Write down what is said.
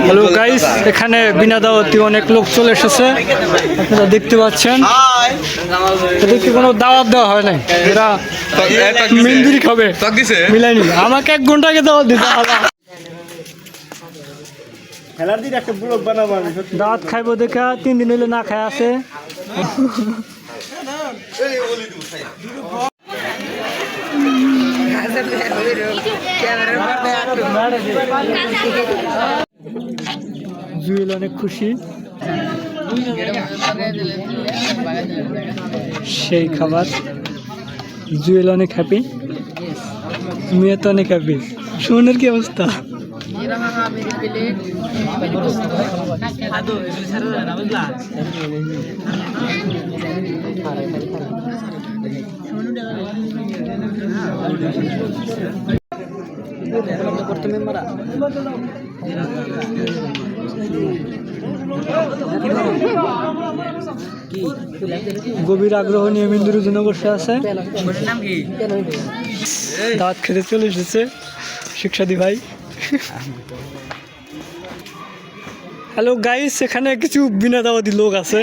Hello guys এখানে বিনা দাওয়াতি অনেক লোক চলে এসেছে। আপনারা দেখতে পাচ্ছেন। এদেরকে কোনো দাওয়াত দেওয়া হয় নাই। এরা মিন্দিরি খাবে। মিলাইনি আমাকে এক ঘণ্টা আগে দাওয়াত দিতে হবে। খেলার দিন একটা ব্লগ বানাবো আমি সত্যি। দাওয়াত খাইবো দেখা তিন দিন হইলে না খাই আছে। জুয়েল অনেক খুশি। সেই খাবার। জুয়েল অনেক হ্যাপি মেয়ে তো অনেক হ্যাপি সুমনের কি অবস্থা? গভীর আগ্রহ নিয়ে মিন্দুর জন্য বসে আছে। দাঁত খেতে চলে এসেছে, শিক্ষাদি ভাই। হ্যালো গাইস এখানে কিছু বিনা দাওয়াতি লোক আছে।